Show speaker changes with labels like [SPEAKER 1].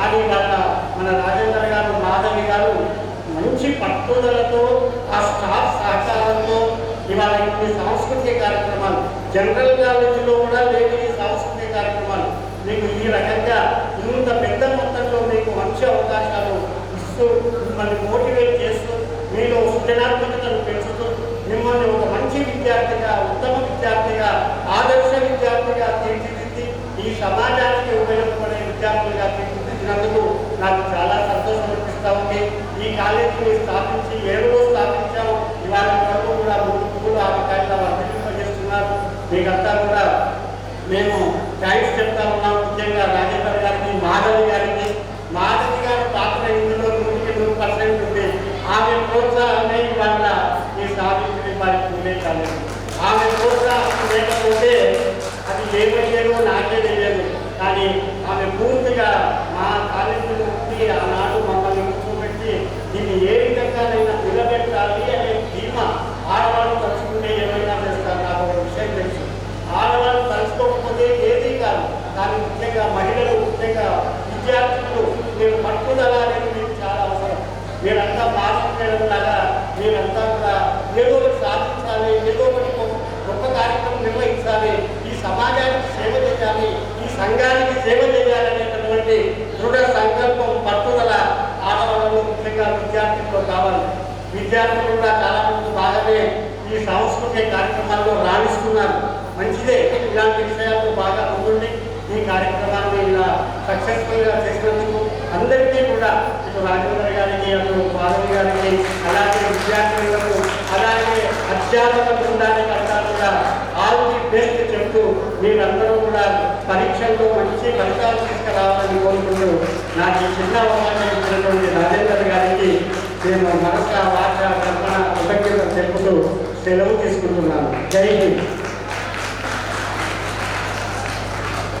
[SPEAKER 1] కానీ వాళ్ళ మన రాజేంద్ర గారు మాధవి గారు మంచి పట్టుదలతో ఆ స్టాఫ్ సహకారంతో ఇవాళ కొన్ని సాంస్కృతిక కార్యక్రమాలు జనరల్ కాలేజీలో కూడా లేని ఈ సాంస్కృతిక కార్యక్రమాలు మీకు ఈ రకంగా ఇంత పెద్ద మొత్తంలో మీకు మంచి అవకాశాలు ఇస్తూ మిమ్మల్ని మోటివేట్ చేస్తూ మీలో సృజనాత్మకతను పెంచుతూ మిమ్మల్ని ఒక మంచి విద్యార్థిగా ఉత్తమ విద్యార్థిగా ఆదర్శ విద్యార్థిగా తీర్చిదిద్ది ఈ సమాజానికి ఉపయోగపడే విద్యార్థులుగా తీర్చిదిద్దినందుకు నాకు చాలా సంతోషం అనిపిస్తూ ఉంది. ఈ కాలేజీని స్థాపించి ఏడులో స్థాపించాము. ఇవాళ వరకు కూడా మూడు పువ్వులు ఆవకాయలు వర్తింపజేస్తున్నారు మీకంతా కూడా మేము థ్యాంక్స్ చెప్తా ఉన్నాం ముఖ్యంగా రాజేందర్ గారికి మాధవి గారికి. మాధవి గారి పాత్ర ఇందులో నూటికి నూరు పర్సెంట్ ఉంది. ఆమె ప్రోత్సాహమే ఇవాళ ఈ స్థాపించిన వారికి ఉండే కాలేదు. ఆమె ప్రోత్సాహం లేకపోతే అది ఏమయ్యేదో నాకే తెలియదు. కానీ కానీ ముఖ్యంగా మహిళలు ముఖ్యంగా విద్యార్థులు మీరు పట్టుదల అనేది మీకు చాలా అవసరం. మీరంతా మాట్లాడడం లాగా మీరంతా కూడా ఏదో ఒకటి సాధించాలి ఏదో ఒకటి గొప్ప- కార్యక్రమం నిర్వహించాలి ఈ సమాజానికి సేవ చేయాలి ఈ సంఘానికి సేవ చేయాలనేటటువంటి దృఢ సంకల్పం పట్టుదల ఆడవాళ్ళలో ముఖ్యంగా విద్యార్థుల్లో కావాలి. విద్యార్థులు కూడా చాలా మంది బాగానే ఈ సాంస్కృతిక కార్యక్రమాల్లో రాణిస్తున్నారు. మంచిదే ఇలాంటి విషయాల్లో బాగా ముందుండి ఈ కార్యక్రమాన్ని ఇలా సక్సెస్ఫుల్గా చేసినందుకు అందరికీ కూడా ఇటు రాజేంద్ర గారికి అటు మాధవి గారికి అలాగే విద్యార్థులకు అలాగే అధ్యాపక బృందానికి అంతా కూడా ఆల్ ది బెస్ట్ చెప్తూ మీరందరూ కూడా పరీక్షల్లో మంచి ఫలితాలు తీసుకురావాలని కోరుకుంటూ నాకు ఈ చిన్న అవకాశం ఇచ్చినటువంటి రాజేంద్ర గారికి నేను మనస వాచ కల్పన కృతజ్ఞతలు తెలుపుతూ సెలవు తీసుకుంటున్నాను. జై హింద్.